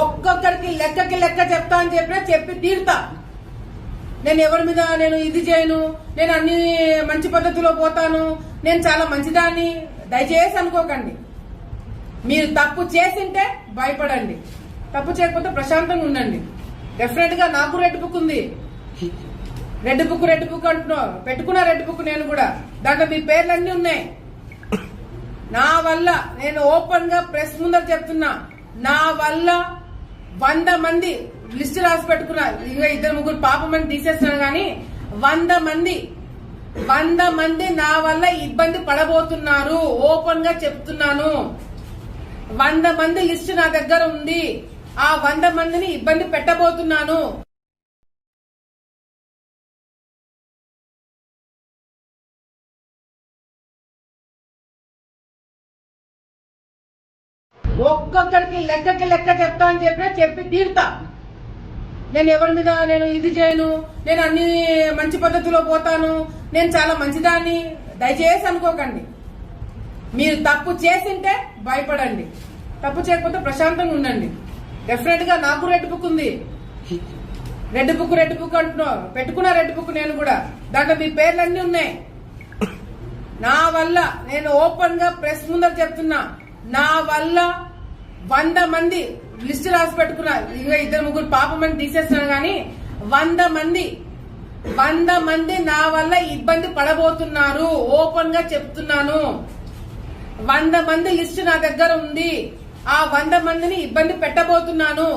ఒక్కొక్కరికి లెక్కకి లెక్క చెప్తా అని చెప్పినా చెప్పి తీరుతా. నేను ఎవరి మీద నేను ఇది చేయను నేను అన్ని మంచి పద్ధతిలో పోతాను నేను చాలా మంచిదాన్ని దయచేసి అనుకోకండి. మీరు తప్పు చేసింటే భయపడండి. తప్పు చేయకపోతే ప్రశాంతంగా ఉండండి. డెఫినెట్గా నాకు రెడ్ బుక్ ఉంది. రెడ్ బుక్ రెడ్ బుక్ అంటున్నారు పెట్టుకున్న రెడ్ బుక్ నేను కూడా. దాంట్లో మీ పేర్లు ఉన్నాయి. నా వల్ల నేను ఓపెన్గా ప్రెస్ ముందర చెప్తున్నా. నా వల్ల వంద మంది లిస్ట్ రాసి పెట్టుకున్నారు ఇంకా ఇద్దరు ముగ్గురు పాపం అని తీసేస్తున్నాను కానీ వంద మంది వంద మంది నా వల్ల ఇబ్బంది పడబోతున్నారు. ఓపెన్గా చెప్తున్నాను. వంద మంది లిస్ట్ నా దగ్గర ఉంది. ఆ వంద మందిని ఇబ్బంది పెట్టబోతున్నాను. ఒక్కొక్కరికి లెక్కకి లెక్క చెప్తా అని చెప్పినా చెప్పి తీరుతా. నేను ఎవరి మీద నేను ఇది చేయను నేను అన్ని మంచి పద్ధతిలో పోతాను నేను చాలా మంచిదాన్ని దయచేసి అనుకోకండి. మీరు తప్పు చేసింటే భయపడండి. తప్పు చేయకపోతే ప్రశాంతంగా ఉండండి. డెఫినెట్గా నాకు రెడ్ బుక్ ఉంది. రెడ్ బుక్ రెడ్ బుక్ అంటున్నారు పెట్టుకున్న రెడ్ బుక్ నేను కూడా. దాంట్లో మీ పేర్లు అన్ని ఉన్నాయి. నా వల్ల నేను ఓపెన్గా ప్రెస్ ముందర చెప్తున్నా. నా వల్ల వంద మంది లిస్ట్ రాసి పెట్టుకున్నా. ఇంకా ఇద్దరు ముగ్గురు పాపం మంది తీసేస్తున్నాను కానీ వంద మంది వంద మంది నా వల్ల ఇబ్బంది పడబోతున్నారు. ఓపెన్గా చెప్తున్నాను. వంద మంది లిస్ట్ నా దగ్గర ఉంది. ఆ వంద మందిని ఇబ్బంది పెట్టబోతున్నాను.